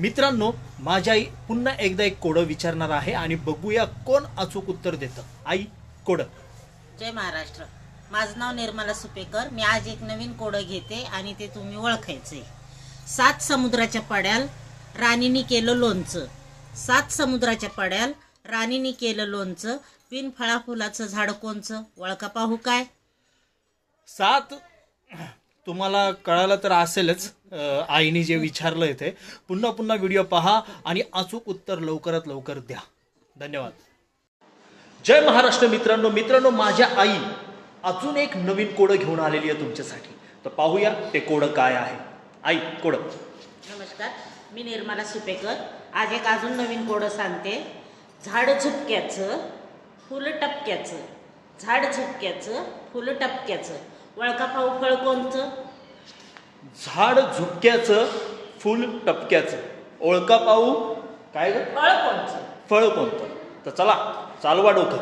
मित्रांनो माझी आई पुन्हा एकदा एक कोडं विचारणार आहे आणि बघूया कोण अचूक उत्तर देतं. आई कोडं. जय महाराष्ट्र. माझं नाव निर्मला सुपेकर. मी आज एक नवीन कोडं घेते आणि ते तुम्ही ओळखायचंय सात समुद्राच्या पाड्याल राणीनी केलं लोणचं. सात समुद्राच्या पाड्याल राणीनी केलं लोणचं. बिन फळा फुलाचं झाड कोणचं? ओळखा पाहू काय? सात? तुम्हाला कळालं तर असेलच. आईने जे विचारलं ते. पुन्हा पुन्हा व्हिडिओ पहा आणि अचूक उत्तर लवकरात लवकर द्या. धन्यवाद. जय महाराष्ट्र मित्रांनो. मित्रांनो माझ्या आई अजून एक नवीन कोडं घेऊन आलेली आहे तुमच्यासाठी. तर पाहूया ते कोडं काय आहे. आई कोडं. नमस्कार. मी निर्मला सुपेकर आज एक अजून नवीन कोडं सांगते. झाड झुपक्याचं फुलं टपक्याचं. झाड झुपक्याचं फुलं टपक्याचं. वळका पाऊ फळ कोणचं झाड झुपक्याचं फुल टपक्याचं. ओळखा पाहू. काय ग? फळ कोणचं फळ कोणतं तर चला चालवा डोकं.